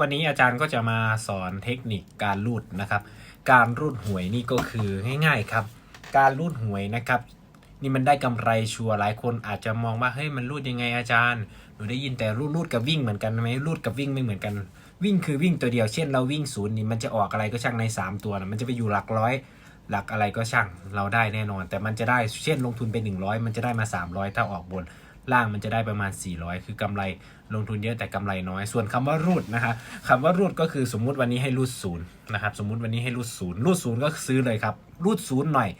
วันนี้อาจารย์ก็จะมาสอนเทคนิคการรูดนะครับ การรูดหวยนี่ก็คือง่ายๆครับ การรูดหวยนะครับ นี่มันได้กำไรชัวร์หลายคนอาจจะมองว่าเฮ้ยมันรูดยังไงอาจารย์หนูได้ยินแต่รูดรูดกับวิ่งเหมือนกันไหมรูดกับวิ่งไม่เหมือนกัน วิ่งคือวิ่งตัวเดียวเช่นเราวิ่งศูนย์นี่มันจะออกอะไรก็ช่างใน 3 ตัวนะมันจะไปอยู่หลักร้อย หลักอะไรก็ช่างเราได้แน่นอน แต่มันจะได้เช่นลงทุนไป 100 มันจะได้มา 300 ถ้าออกบน ล่างมันจะได้ประมาณ 400 คือกำไรลงทุนเยอะแต่กำไรน้อย ส่วนคำว่ารูดนะคะคำว่ารูดก็คือสมมุติวันนี้ให้รูดศูนย์นะครับสมมุติวันนี้ให้รูดศูนย์รูดศูนย์ก็ซื้อเลยครับรูดศูนย์หน่อย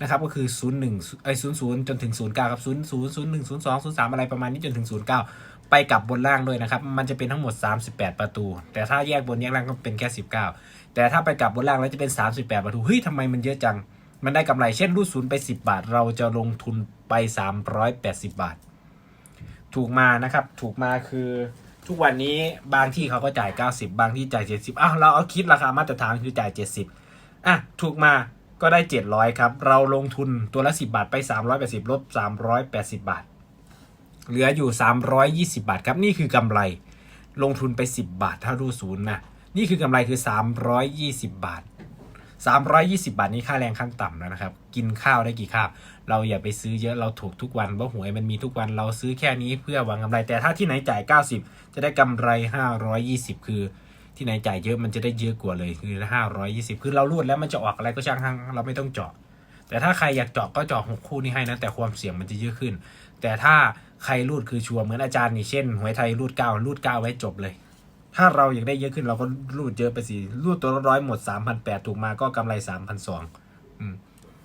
นะครับก็คือ 0 1ไอ้ศูนย์ศูนย์จนถึง 0 9 ครับ 0 0 0 1 0 2 0 3 อะไรประมาณนี้จนถึง 0 9 ไปกลับบนล่างด้วยนะครับ มันจะเป็นทั้งหมด 38 ประตู แต่ถ้าแยกบนแยกล่างก็เป็นแค่ 19 แต่ถ้าไปกลับบนล่างแล้วจะเป็น 38 ประตู เฮ้ยทำไมมันเยอะจัง มันได้กำไรเช่นรูดศูนย์ไป 10 บาท เราจะลงทุนไป 380 บาท ถูกมานะครับ ถูกมาคือทุกวันนี้บางที่เขาก็จ่าย 90 บางที่จ่าย 70อ้าวเราเอาคิดราคามาตรฐานคือจ่าย 70อะถูกมาก็ได้ 700 ครับ เราลงทุนตัวละ 10 บาทไป 380ลบ380 บาท เหลืออยู่ 320 บาท ครับนี่คือกำไร ลงทุนไป 10 บาท ถ้ารูศูนย์นะนี่คือกำไรคือ 320 บาท 320 บาทนี้ค่าแรงขั้นต่ำแล้วนะครับ กินข้าวได้กี่คาบ เราอย่าไปซื้อเยอะเราถูกทุกวันเพราะหวยมันมีทุกวันเราซื้อแค่นี้เพื่อหวังกำไร แต่ถ้าที่ไหนจ่าย 90 จะได้กำไร 520 คือที่ไหนจ่ายเยอะมันจะได้เยอะกว่าเลยคือ 520 คือเรารูดแล้วมันจะออกอะไรก็ช่างทั้งเราไม่ต้องเจาะ แต่ถ้าใครอยากเจาะก็เจาะหกคู่นี้ให้นะแต่ความเสี่ยงมันจะเยอะขึ้น แต่ถ้าใครรูดคือชัวร์เหมือนอาจารย์นี่เช่นหวยไทยรูดเก้ารูดเก้าไว้จบเลย ถ้าเราอยากได้เยอะขึ้นเราก็รูดเยอะไปสิรูดตัวร้อยหมด 3,800 ถูกมาก็กำไร 3,200อืม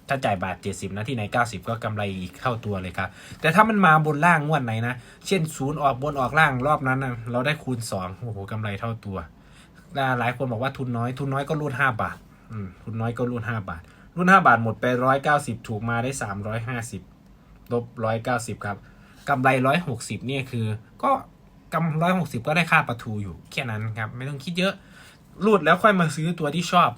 ถ้าจ่ายบาท 70 นะที่ไหน 90 ก็กำไรอีกเท่าตัวเลยครับ แต่ถ้ามันมาบนล่างงวดไหนนะ เช่นศูนย์ออกบนออกล่างรอบนั้นนะเราได้คูณ 2 โอ้โหกำไรเท่าตัวและหลายคนบอกว่าทุนน้อย ทุนน้อยก็รูด 5 บาท อืม ทุนน้อยก็รูด 5 บาทรุ่น5บาทหมดไป 190 ถูกมาได้ 350 ลบ 190 ครับกำไร 160 เนี่ยคือ ก็ กำร้อยหกสิบก็ได้ค่าประทูอยู่แค่นั้นครับ ไม่ต้องคิดเยอะรูดแล้วค่อยมาซื้อตัวที่ชอบ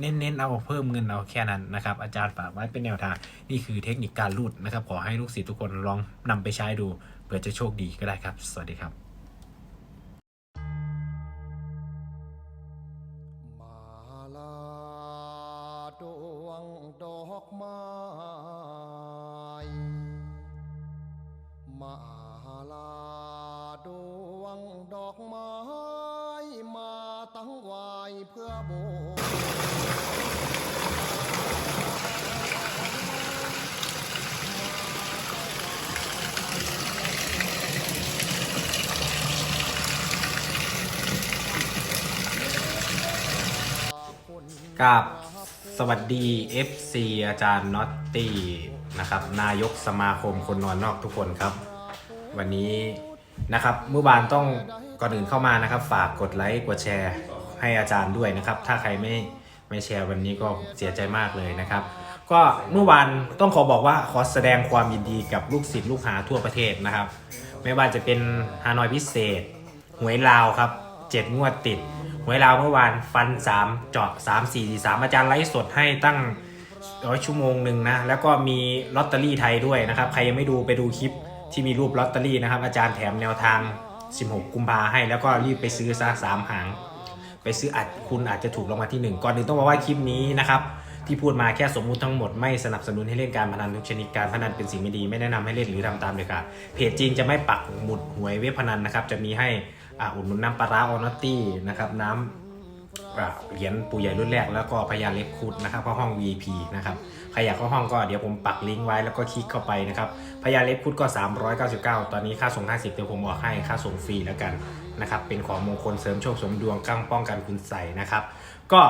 เน้นๆเอาเพิ่มเงินเอาแค่นั้นนะครับ อาจารย์ฝากไว้เป็นแนวทาง นี่คือเทคนิคการรูดนะครับ ขอให้ลูกศิษย์ทุกคนลองนำไปใช้ดูเผื่อจะโชคดีก็ได้ครับ สวัสดีครับมาลา ดวงดอกไม้มาตั้งไว้เพื่อโบกับสวัสดี FC อาจารย์น็อตตี้นะครับ นายกสมาคมคนนอนนอกทุกคนครับ วันนี้ นะครับเมื่อวานต้องก่อนอื่นเข้ามานะครับ ฝากกดไลค์กดแชร์ให้อาจารย์ด้วยนะครับ ถ้าใครไม่ไม่แชร์วันนี้ก็เสียใจมากเลยนะครับ ก็เมื่อวานต้องขอบอกว่าขอแสดงความยินดีกับลูกศิษย์ลูกหาทั่วประเทศนะครับ ไม่ว่าจะเป็นฮานอยพิเศษ หวยลาวครับเจ็ดงวดติด หวยลาวเมื่อวานฟัน3เจาะ3 4 4 3อาจารย์ไลฟ์สดให้ตั้งร้อยชั่วโมงหนึ่งนะ แล้วก็มีลอตเตอรี่ไทยด้วยนะครับ ใครยังไม่ดูไปดูคลิป ที่มีรูปลอตเตอรี่นะครับ อาจารย์แถมแนวทาง 16 กุมภาให้แล้วก็รีบไปซื้อซะสามหาง ไปซื้ออัดคุณอาจจะถูกรางวัลที่ 1 ก่อนอื่นต้องบอกว่าคลิปนี้นะครับที่พูดมาแค่สมมุติทั้งหมดไม่สนับสนุนให้เล่นการพนันทุกชนิดการพนันเป็นสิ่งไม่ดีไม่แนะนำให้เล่นหรือทำตามเลยค่ะเพจจริงจะไม่ปักหมุดหวยเว็บพนันนะครับจะมีให้อุดหนุนน้ำปลาร้าออนอตตี้นะครับน้ำ เหรียญปู่ใหญ่รุ่นแรกแล้วก็พญาเล็บคุดนะครับเข้าห้อง VIP นะครับใครอยากเข้าห้องก็เดี๋ยวผมปักลิงก์ไว้แล้วก็คลิกเข้าไปนะครับพญาเล็บคุดก็ 399 ตอนนี้ค่าส่ง 50 เดี๋ยวผมออกให้ค่าส่งฟรีแล้วกันนะครับเป็นของมงคลเสริมโชคสมดวงกั้งป้องกันคุณใส่นะครับ ก็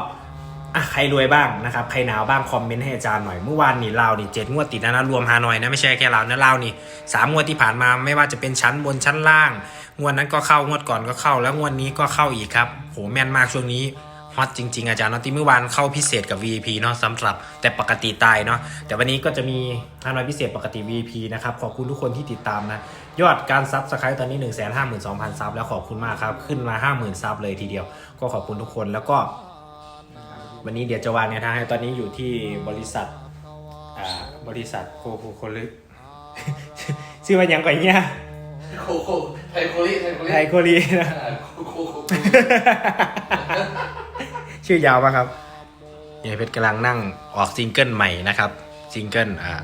อะใครรวยบ้างนะครับใครหนาวบ้างคอมเมนต์ให้อาจารย์หน่อยเมื่อวานนี่ลาวนี่เจ็ดงวดติดนะนะรวมฮานอยนะไม่ใช่แค่ลาวนะลาวนี่สามงวดที่ผ่านมาไม่ว่าจะเป็นชั้นบนชั้นล่าง งวดนั้นก็เข้างวดก่อนก็เข้า แล้วงวดนี้ก็เข้าอีกครับ แม่นมากช่วงนี้ฮอตจริง ๆ อาจารย์เนาะที่เมื่อวานเข้าพิเศษกับ VIP เนาะสำหรับแต่ปกติตายเนาะแต่วันนี้ก็จะมีฮานอยพิเศษปกติ VIP นะครับ ขอบคุณทุกคนที่ติดตามนะ ยอดการซับสไครต์ตอนนี้ 1 5 2 0 0 0 ซับแล้วขอบคุณมากครับ ขึ้นมา 50,000 ซับเลยทีเดียว ก็ขอบคุณทุกคนแล้วก็ วันนี้เดี๋ยวจะวางแนวทางให้ตอนนี้อยู่ที่บริษัทอ่าบริษัทโคโคโคลึชื่อว่าหยังก่อนเนี่ยโคโคไทยโคลิไทยโคลิไทยโคลีนะอ่าโคโคโค ชื่อยาวปะครับเฮียเพชรกำลังนั่งออกซิงเกิลใหม่นะครับซิงเกิลอ่า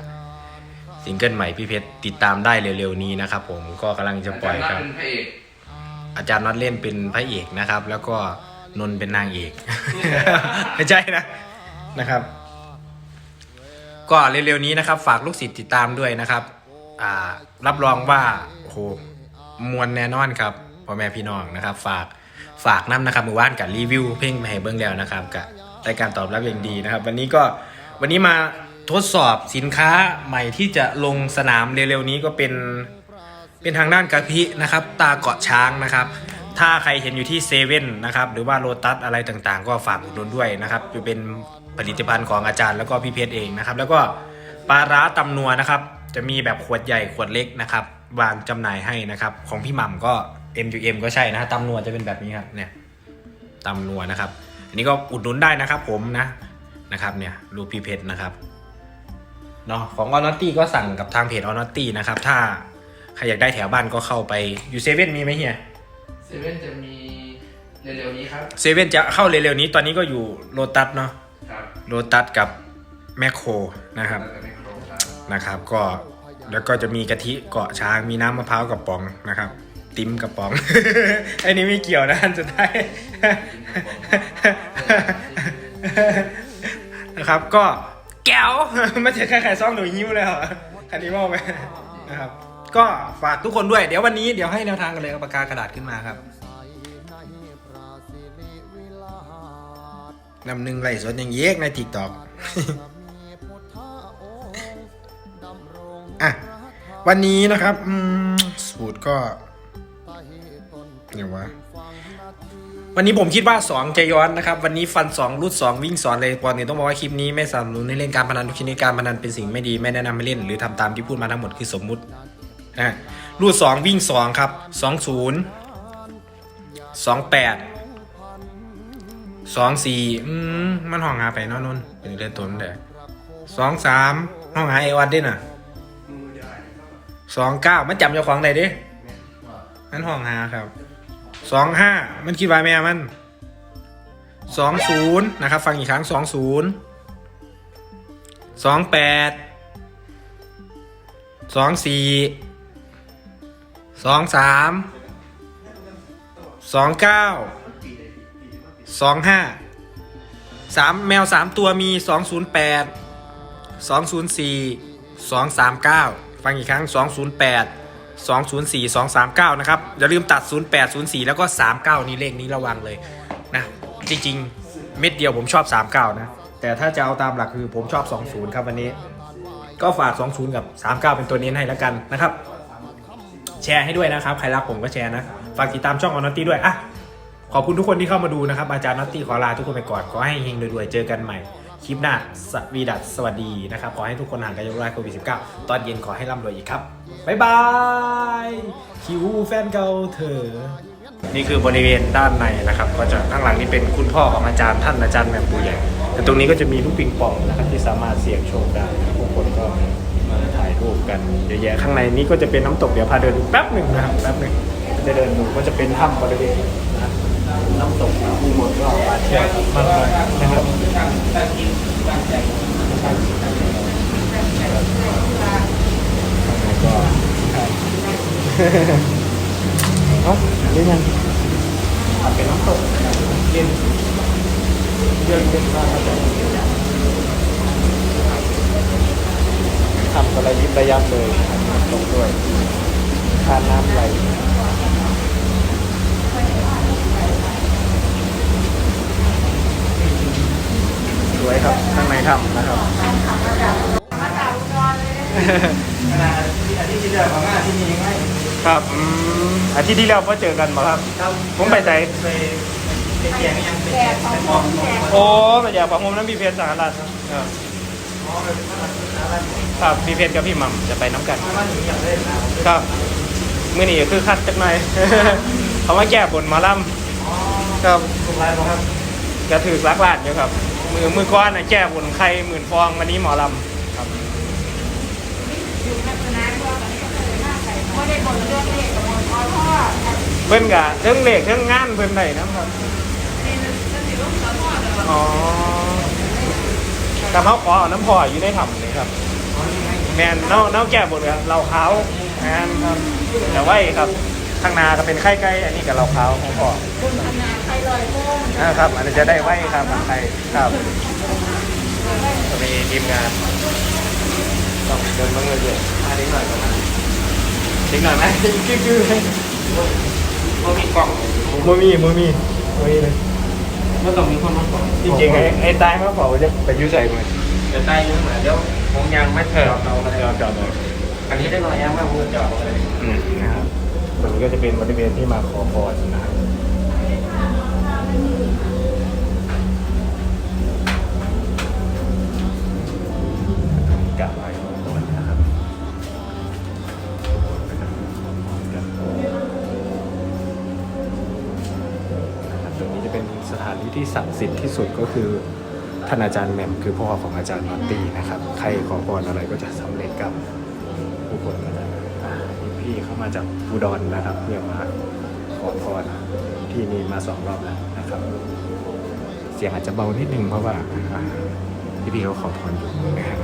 ซิงเกิลใหม่พี่เพชรติดตามได้เร็วๆนี้นะครับ ผมก็กำลังจะปล่อยครับ อาจารย์น็อตเล่นเป็นพระเอกนะครับ แล้วก็นนท์เป็นนางเอก ไม่ใช่นะนะครับ ก็เร็วๆนี้นะครับ ฝากลูกศิษย์ติดตามด้วยนะครับ อ่า รับรองว่าโอ้โหมวลแน่นอนครับพ่อแม่พี่น้องนะครับ ฝาก ฝากน้ำนะครับมือว่านกับรีวิวเพลงมาให้เบิ้งแล้วนะครับกับรายการตอบรับอย่างดีนะครับ วันนี้ก็วันนี้มาทดสอบสินค้าใหม่ที่จะลงสนามเร็วๆนี้ก็เป็นเป็นทางด้านกะทินะครับ ตาเกาะช้างนะครับ ถ้าใครเห็นอยู่ที่เซเว่นนะครับหรือว่าโลตัสอะไรต่างๆ ก็ฝากอุดหนุนด้วยนะครับจะเป็นผลิตภัณฑ์ของอาจารย์แล้วก็พี่เพชรเองนะครับ แล้วก็ปลาร้าตำนัวนะครับ จะมีแบบขวดใหญ่ขวดเล็กนะครับ วางจำหน่ายให้นะครับ ของพี่หม่ำก็ M U M ก็ใช่นะฮะตำนัวจะเป็นแบบนี้ครับเนี่ยตำนัวนะครับ อันนี้ก็อุดหนุนได้นะครับ ผมนะนะครับเนี่ยรูปพี่เพชรนะครับเนาะของออนอตตี้ก็สั่งกับทางเพจออนอตตี้นะครับ ถ้าใครอยากได้แถวบ้านก็เข้าไปอยู่เซเว่นมีไหมเฮียเซเว่นจะมีเร็วๆนี้ครับเซเว่นจะเข้าเร็วๆนี้ตอนนี้ก็อยู่โลตัสเนาะครับโลตัสกับแมคโครนะครับแล้วก็ไม่โครครับนะครับ ก็แล้วก็จะมีกะทิเกาะช้างมีน้ำมะพร้าวกระป๋องนะครับ ติ้มกระป๋องไอ้นี้ไม่เกี่ยวนะอันสุดท้าย นะครับก็แก้วไม่ใช่แค่ไข่ซ่องหนูยิ้วเลยเหรอคันนี้มองไปนะครับ ก็ฝากทุกคนด้วย เดี๋ยววันนี้เดี๋ยวให้แนวทางกันเลยเอาปากกากระดาษขึ้นมาครับนำหนึ่งไหลสดอย่างเยกในติ๊กต็อกอะวันนี้นะครับสูตรก็ เดี๋ยวะวันนี้ผมคิดว่า 2 จะย้อนนะครับ วันนี้ฟัน 2 รูด 2 วิ่งสอนเลยปอนนี้ต้องบอกว่าคลิปนี้ไม่สนับสนุนให้เล่นการพนันทุกชนิดการพนันเป็นสิ่งไม่ดีไม่แนะนำให้เล่น หรือทำตามที่พูดมาทั้งหมดคือสมมุตินะรูด 2 วิ่ง 2 ครับ 20 28สองสี่อืมมันห้องหาไปเนอนนนเป็นเรื่องตัวมันเด้สองสามห้องหาไอวัดด้วยน่ะสองเก้ามันจำเจ้าของได้ดิมันห้องหาครับ สองห้ามันคิดว่าแม่มันสองศูนย์นะครับ ฟังอีกครั้งสองศูนย์สองแปดสองสี่สองสามสองเก้าสองห้าสามแมวสามตัวมีสองศูนย์แปดสองศูนย์สี่สองสามเก้าฟังอีกครั้งสองศูนย์แปด สองศูนย์สี่สองสามเก้านะครับ อย่าลืมตัดศูนย์แปดศูนย์สี่แล้วก็สามเก้านี่เลขนี้ระวังเลยนะ จริงๆ เม็ดเดียวผมชอบสามเก้านะ แต่ถ้าจะเอาตามหลักคือผมชอบสองศูนย์ครับวันนี้ ก็ฝากสองศูนย์กับสามเก้าเป็นตัวเน้นให้แล้วกันนะครับ แชร์ให้ด้วยนะครับ ใครรักผมก็แชร์นะ ฝากติดตามช่องออนตตี้ด้วยอะขอบคุณทุกคนที่เข้ามาดูนะครับ อาจารย์นัตตี้ขอลาทุกคนไปก่อน ขอให้เฮงรวยๆ เจอกันใหม่ คลิปหน้าสวีดัสสวัสดีนะครับ ขอให้ทุกคนห่างไกลจากโรคโควิด -19 ตอนเย็นขอให้ร่ำรวยอีกครับ บ๊ายบาย คิวแฟนเก่าเธอ นี่คือบริเวณด้านในนะครับ ก็จะข้างหลังนี่เป็นคุณพ่อของอาจารย์ท่านอาจารย์แหม่มปูใหญ่แต่ตรงนี้ก็จะมีลูกปิงปองนะครับที่สามารถเสี่ยงโชคได้นะครับพวกคนก็มาถ่ายรูปกันเยอะแยะข้างในนี้ก็จะเป็นน้ำตกเดี๋ยวพาเดินดูแป๊บหนึ่งนะครับแป๊บหนึ่งจะเดินดูก็จะเป็นถ้ำบริเวณ น้ำตกภูหมดก็มาเที่ยวมากมายนะครับก็เอ้าเรื่องยังเป็นน้ำตกเย็นเย็นเย็นมากครับทำอะไรยิบระยับเลยตรงด้วยทานน้ำไหล วยครับข้างในถ้ำนะครับอาทิตย์ที่แล้วมาที่นี่ไงครับอืมอาทิตย์ที่แล้วพอเจอกันมาครับ ผมไปใจโอ้ไปแจกของผมนั้นมีเพจสารัตครับครับพี่เพชรกับพี่หม่ำจะไปน้ำกันครับมื่อนี้คือคัดจักหน่อยเขามาแก้บนหมาล่ำครับกระถือลักลาดอยู่ครับ มือมือก้อนน่ะแก้บนใครหมื่นฟองวันนี้หมอลำครับไม่ได้บนเรื่องเลขกับบนพ่อพ่อเพิ่นกะเทิงเลขเทิงงานเพิ่นได้นะครับอ๋อกับเขาขอเอาน้ำพออยู่ในถ้ำนี่ครับแมนเน่าเน่าแก่บนครับเราขาวแมนครับแต่ว่าครับ ข้างหนาก็เป็นไข่ไก่อันนี้กับเราขาวของพ่อนะครับ อันนี้จะได้ไว้ครับอันไข่ครับจะมีทีมงานต้องเดินมาเรื่อยๆอะเด็กหน่อยก็มาเด็กหน่อยไหมคือคือมันมีกล่องมันมีมันมีมันมีเลยไม่ต้องมีคนมาก่อนจริงๆไอ้ไอ้ตายมาเผาจะไปยุ่ใส่มือจะใต้ยังไงเดี๋ยวคงยังไม่เถิดเราเราจอดเลยอันนี้ได้รอยยังว่ามือจอดเลยอืมนะครับ ตรงนี้ก็จะเป็นบริเวณที่มาขอพรนะครับกราบไหว้ขอพรนะครับนะครับตรงนี้จะเป็นสถานที่ที่ศักดิ์สิทธิ์ที่สุดก็คือท่านอาจารย์แหม่มคือพ่อของอาจารย์นอตตี้นะครับ ใครขอพรอะไรก็จะสำเร็จกับผู้คนก็จะอ่า พี่เข้ามาจากอุดรนะครับเพื่อมาขอพรที่นี่มาสองรอบแล้วนะครับ เสียงอาจจะเบานิดนึงเพราะว่าอ่าพี่ๆเขาขอพรอยู่นะครับ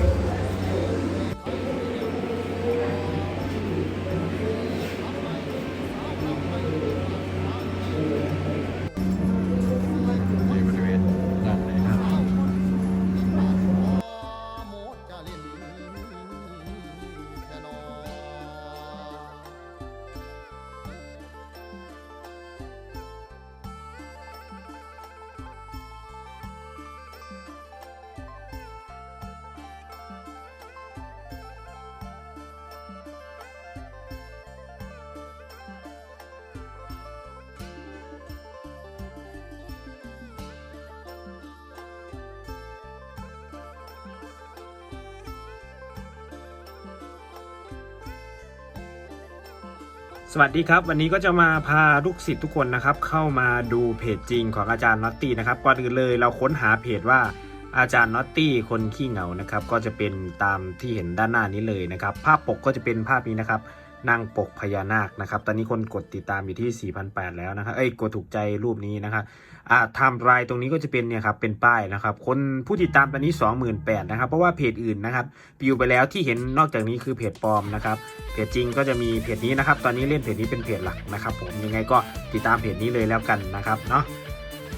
สวัสดีครับ วันนี้ก็จะมาพาลูกศิษย์ทุกคนนะครับ เข้ามาดูเพจจริงของอาจารย์น็อตตี้นะครับก่อนอื่นเลยเราค้นหาเพจว่าอาจารย์น็อตตี้คนขี้เหงานะครับ ก็จะเป็นตามที่เห็นด้านหน้านี้เลยนะครับ ภาพปกก็จะเป็นภาพนี้นะครับ นางปกพญานาคนะครับ ตอนนี้คนกดติดตามอยู่ที่ 4,800 แล้วนะครับ เอ้ย กดถูกใจรูปนี้นะครับ อ่าไทม์ไลน์ตรงนี้ก็จะเป็นเนี่ยครับ เป็นป้ายนะครับ คนผู้ติดตามตอนนี้ 28,000นะครับ เพราะว่าเพจอื่นนะครับปิวไปแล้วที่เห็นนอกจากนี้คือเพจปลอมนะครับ เพจจริงก็จะมีเพจนี้นะครับ ตอนนี้เล่นเพจนี้เป็นเพจหลักนะครับผม ยังไงก็ติดตามเพจนี้เลยแล้วกันนะครับเนาะ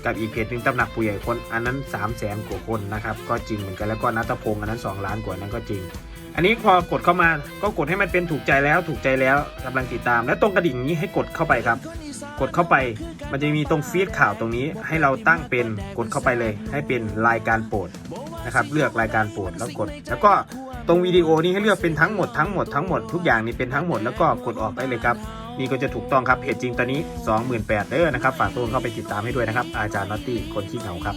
กับอีกเพจหนึ่งตำหนักผู้ใหญ่คน อันนั้น3 0 0แสนกว่าคนนะครับ ก็จริงเหมือนกัน แล้วก็นัทพงศ์อันนั้น 2 ล้านกว่านั้นก็จริง อันนี้พอกดเข้ามาก็กดให้มันเป็นถูกใจแล้วถูกใจแล้วกำลังติดตาม และตรงกระดิ่งนี้ให้กดเข้าไปครับ กดเข้าไปมันจะมีตรงฟีดข่าวตรงนี้ให้เราตั้งเป็นกดเข้าไปเลย ให้เป็นรายการโปรดนะครับเลือกรายการโปรดแล้วกด แล้วก็ตรงวิดีโอนี้ให้เลือกเป็นทั้งหมดทั้งหมดทั้งหมดทุกอย่างนี้เป็นทั้งหมดแล้วก็กดออกได้เลยครับนี่ก็จะถูกต้องครับเพจจริงตอนนี้ 28,000เด้อนะครับฝากตัวเข้าไปติดตามให้ด้วยนะครับอาจารย์นอตตี้คนขี้เหงาครับ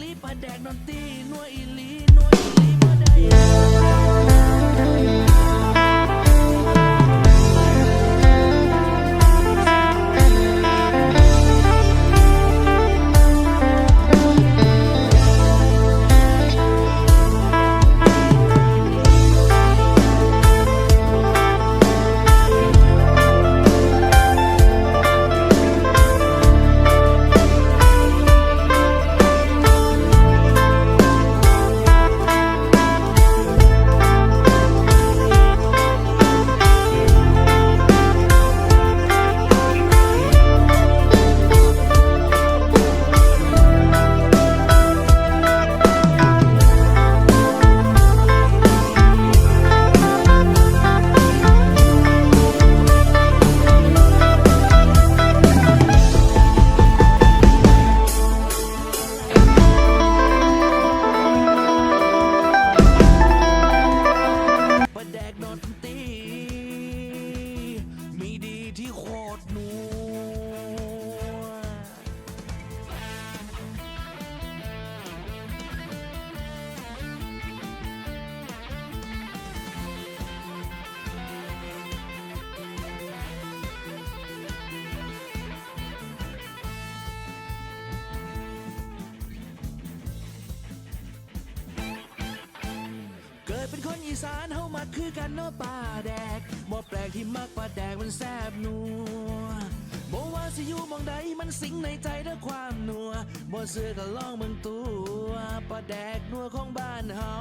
เป็นคนอีสานเฮามาคือกันเนาะป่าแดกบ่แปลกที่มักป่าแดกมันแซบนัวบ่ว่าสิอยู่หมองใดมันสิงในใจด้วยความนัวบ่เสือก็ลองเบิ่งตัวปลาแดกนัวของบ้านเฮา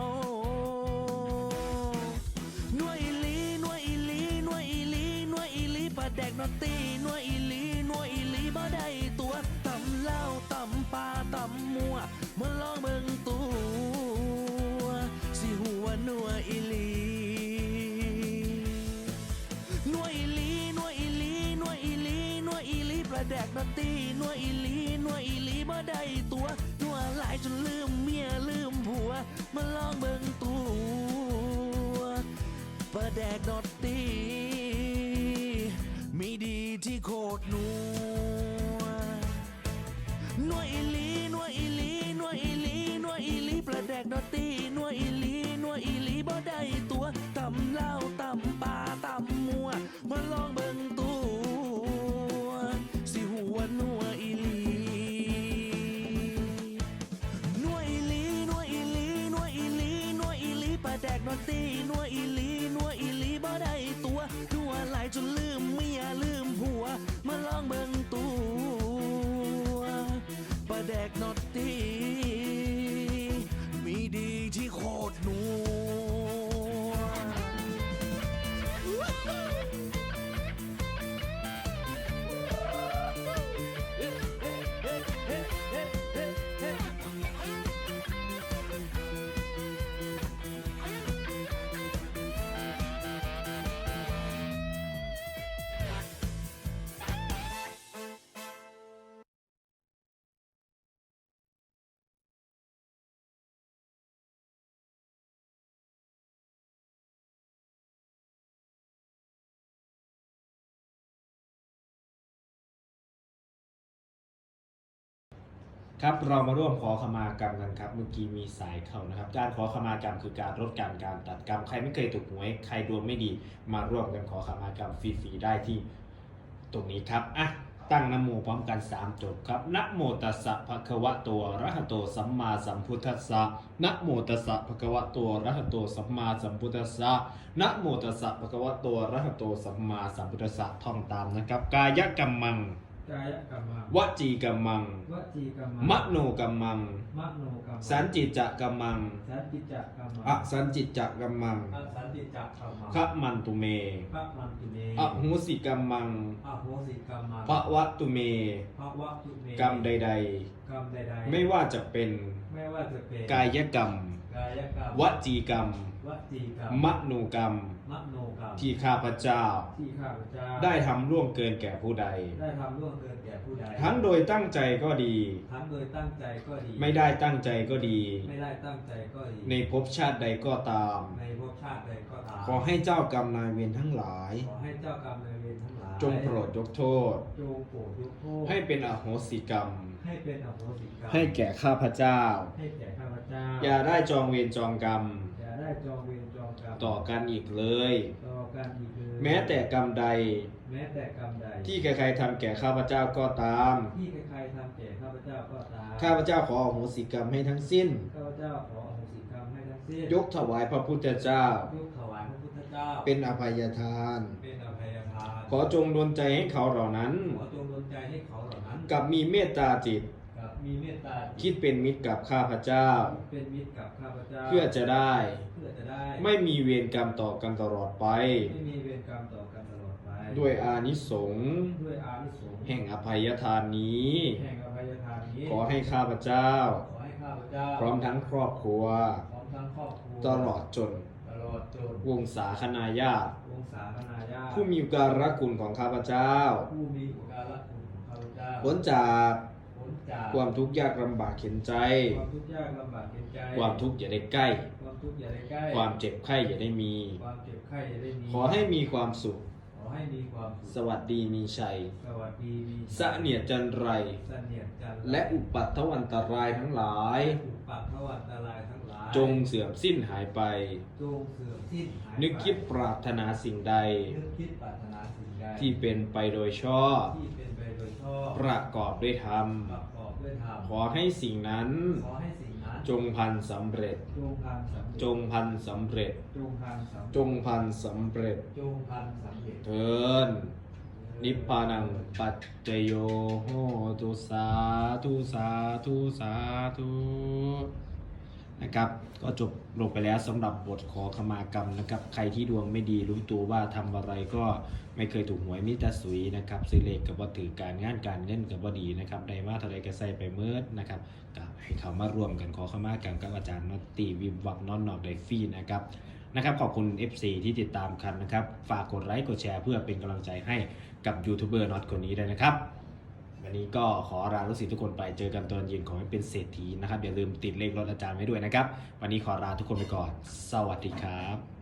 นัวอีลีนัวอีลีนัวอีลีนัวอีลีปลาแดกนอตตี้นัวอีลีนัวอีลีบ่ได้ตัวตำเหล้าตำปลาตำมัวเมาลอง ครับเรามาร่วมขอขมากรรมกันครับ เมื่อกี้มีสายเข้านะครับการขอขมากรรมคือการลดการการตัดกรรมใครไม่เคยถูกหวยใครดวงไม่ดีมาร่วมกันขอขมากรรมฟรีๆได้ที่ตรงนี้ครับอะตั้งนโมพร้อมกัน3จบครับนโมตัสสะภะคะวะโตอะระหะโตสัมมาสัมพุทธัสสะนโมตัสสะภะคะวะโตอะระหะโตสัมมาสัมพุทธัสสะนโมตัสสะภะคะวะโตอะระหะโตสัมมาสัมพุทธัสสะท่องตามนะครับ กายกรรมัง กายกรรมังวจีกรรมัง วจีกรรมังมโนกรรมัง มโนกรรมังสันจิจกรรมังสันติจักกรรมังอสันจิจกรรมังอสันติจักกรรมังขมันตุเมพระมันตุเมอหูสิกรรมังอโหสิกรรมังภะวะตุเมภะวะตุเมกรรมใดกรรมใดๆๆไม่ว่าจะเป็นไม่ว่าจะเป็นกายกรรม กายกรรมวจีกรรม วจีกรรมมโนกรรม มโนกรรมที่ข้าพเจ้า ที่ข้าพเจ้าได้ทำล่วงเกินแก่ผู้ใด ได้ทำล่วงเกินแก่ผู้ใดทั้งโดยตั้งใจก็ดี ทั้งโดยตั้งใจก็ดี ไม่ได้ตั้งใจก็ดี ไม่ได้ตั้งใจก็ดี ในภพชาติใดก็ตาม ในภพชาติใดก็ตาม ขอให้เจ้ากรรมนายเวรทั้งหลาย ขอให้เจ้ากรรมนายเวรทั้งหลาย จงโปรดยกโทษ จงโปรดยกโทษ ให้เป็นอโหสิกรรม ให้เป็นอโหสิกรรม ให้แก่ข้าพเจ้า ให้แก่ข้าพเจ้า อย่าได้จองเวรจองกรรมอย่า ได้จองเวรจองกรรมต่อกันอีกเลย ต่อกันอีกเลยแม้แต่กรรมใด แม้แต่กรรมใด ที่ใครๆทำแก่ข้าพเจ้าก็ตาม ที่ใครๆทำแก่ข้าพเจ้าก็ตาม ข้าพเจ้าขออโหสิกรรมให้ทั้งสิ้น ข้าพเจ้าขออโหสิกรรมให้ทั้งสิ้น ยกถวายพระพุทธเจ้า ยกถวายพระพุทธเจ้า เป็นอภัยทาน เป็นอภัยทาน ขอจงดลใจให้เขาเหล่านั้น ขอจงดลใจให้เขาเหล่านั้น กับมีเมตตาจิตกับ มีเมตตาคิดเป็นมิตรกับข้าพเจ้า เป็นมิตรกับข้าพเจ้า เพื่อจะได้ เพื่อจะได้ ไม่มีเวรกรรมต่อกันตลอดไป ไม่มีเวรกรรมต่อกันตลอดไป ด้วยอานิสงส์ด้วยอานิสงส์แห่งอภัยทานนี้ แห่งอภัยทานนี้ ขอให้ข้าพเจ้า ขอให้ข้าพเจ้า พร้อมทั้งครอบครัว พร้อมทั้งครอบครัว ตลอดจน ตลอดจน วงศาคณาญาติวงศาคณาญาติผู้มีอุการะคุณของข้าพเจ้า ผู้มีอุการะคุณของข้าพเจ้าพ้นจากพ้น จากความทุกข์ยากลำบากเข็นใจ ความทุกข์ยากลำบากเข็นใจความทุกข์อย่าได้ใกล้ ความทุกข์อย่าได้ใกล้ ความเจ็บไข้อย่าได้มี ความเจ็บไข้อย่าได้มี ขอให้มีความสุข ขอให้มีความสุข สวัสดีมีชัย สวัสดีมีเสนียดจันไรเสนียดจันทร์และอุปัตถวันตรายทั้งหลาย อุปัตถวันตรายทั้งหลายจงเสื่อมสิ้นหายไป จงเสื่อมสิ้นหายไปนึกคิดปรารถนาสิ่งใด นึกคิดปรารถนาสิ่งใดที่เป็นไปโดยชอบ ที่เป็นไปโดยชอบประกอบด้วยธรรม ประกอบ ด้วยธรรมขอให้สิ่งนั้นขอให้สิ่งนั้นจงพันสำเร็จ จงพันสำเร็จจงพันสำเร็จ จงพันสำเร็จจงพันสำเร็จจงพันสำเร็จ เทินเอนิพพานังปัจจโยโหตุสาธุสาธุสาธุ นะครับก็จบลงไปแล้วสำหรับบทขอขมากรรมนะครับใครที่ดวงไม่ดีรู้ตัวว่าทำอะไรก็ไม่เคยถูกหวยมิตรสุยนะครับซื้อเลขกับว่าถือการงานการเงินกับว่าดีนะครับได้มาเท่าไรก็ใส่ไปเมิดนะครับก็ให้เขามารวมกันขอขมากรรมกับอาจารย์นอตตีวิมวักนอนนอกไดฟีนะครับนะครับขอบคุณ FC ที่ติดตามกันนะครับ ฝากกดไลค์กดแชร์เพื่อเป็นกำลังใจให้กับยูทูบเบอร์น็อตคนนี้ด้วยนะครับ วันนี้ก็ขอลาลูกศิษย์ทุกคนไปเจอกันตอนเย็นขอให้เป็นเศรษฐีนะครับอย่าลืมติดเลขรถอาจารย์ไว้ด้วยนะครับ วันนี้ขอลาทุกคนไปก่อน สวัสดีครับ